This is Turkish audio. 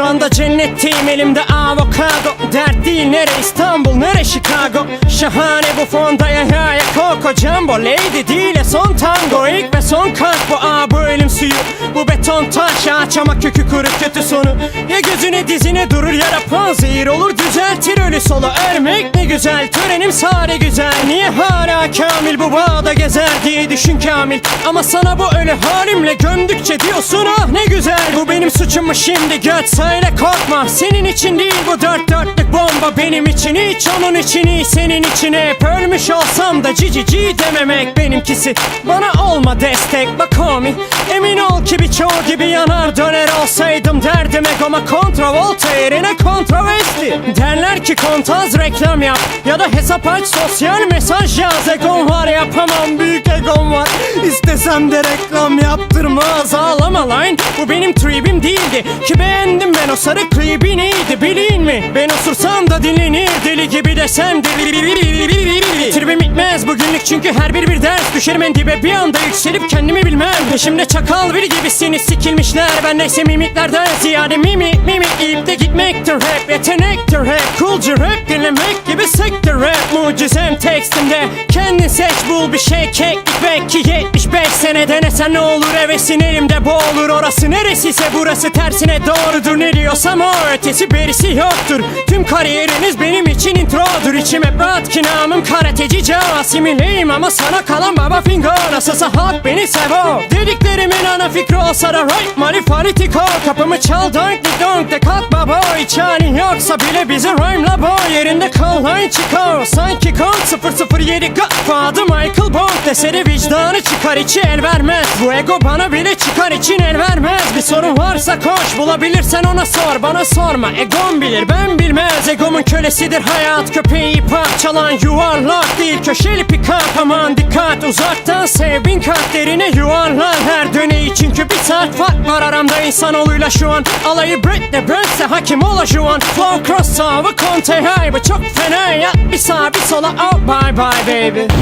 anda cennetteyim elimde avokado. Dert değil nere İstanbul nere Chicago? Şahane bu fonda ya ya Coco Jumbo. Lady değil son tango ilk ve son kalp Bu beton taş ağaç ama kökü kuru kötü sonu. Ya gözüne dizine durur ya da panzehir olur düzeltir ölü solu. Ölmek ne güzel törenim sare güzel. Niye hala kamil bu bağda gezer diye düşün kamil? Ama sana bu ölü halimle gömdükçe diyorsun ah ne güzel Bu benim suçum mu şimdi göt söyle korkma. Senin için değil bu dört dörtlük bomba benim için hiç onun için iyi senin için hep. Ölmüş olsam da cici ci dememek benimkisi. Bana olma destek bak homie. Emin ol ki birçoğu gibi yanar döner olsaydım derdim egoma kontravolta yerine kontroversi Derler ki kontaz reklam yap ya da hesap aç sosyal mesaj yaz. Egom var yapamam büyük egom var. İstesem de reklam yaptırmaz. Ağlama lan Bu benim tribim değildi. Ki beğendim ben o sarı klibi neydi bileyim mi? Ben osursam da dinlenir deli gibi desem de. Tribim bitmez bugünlük çünkü her bir bir ders Düşerim en dibe bir anda yükselip kendimi bilmem. Peşimde çakal biri gibisiniz sikilmişler. Ben neyse mimiklerden ziyade mimi mimi İyip de gitmektir rap yetenektir rap Coolca rap dinlemek gibi sektir rap Mucizem tekstimde. Kendin seç bul bir şey keklik Belki 75 sene. Denesen ne olur hevesin elimde boğulur Orası neresiyse burası tersine doğrudur. Ne diyorsam o ötesi berisi yoktur. Tüm kariyeriniz benim için introdur. İçim hep rahat ki namım karateci Casimileyim ama sana kalan baba fingo Nasılsa halk beni sevo. Dediklerimin ana fikri olsa da right money fanatiko Kapımı çal donk di donk de kalk baba Hiç halin yoksa bile bizi rhyme'la boy Yerinde kal line çıkar. Sanki kont 007 Godfather Michael Bond Deseri vicdanı çıkar içi el vermez. Bu ego bana bile çıkar için el vermez. Bir sorun varsa koş bulabilirsen ona sor. Bana sorma egom bilir ben bilmez. Egomun kölesidir hayat köpeği parçalan Yuvarlak değil. Köşeli pikap aman dikkat. Uzaktan sev bin kat derine yuvarlar her döneyi Çünkü bir saat fark var aramda insanoğluyla şu an. Alayı Britney Brent'se hakim ola şu an Flow cross over Conte bu çok fena ya. Bir sağa bir sola oh bye bye baby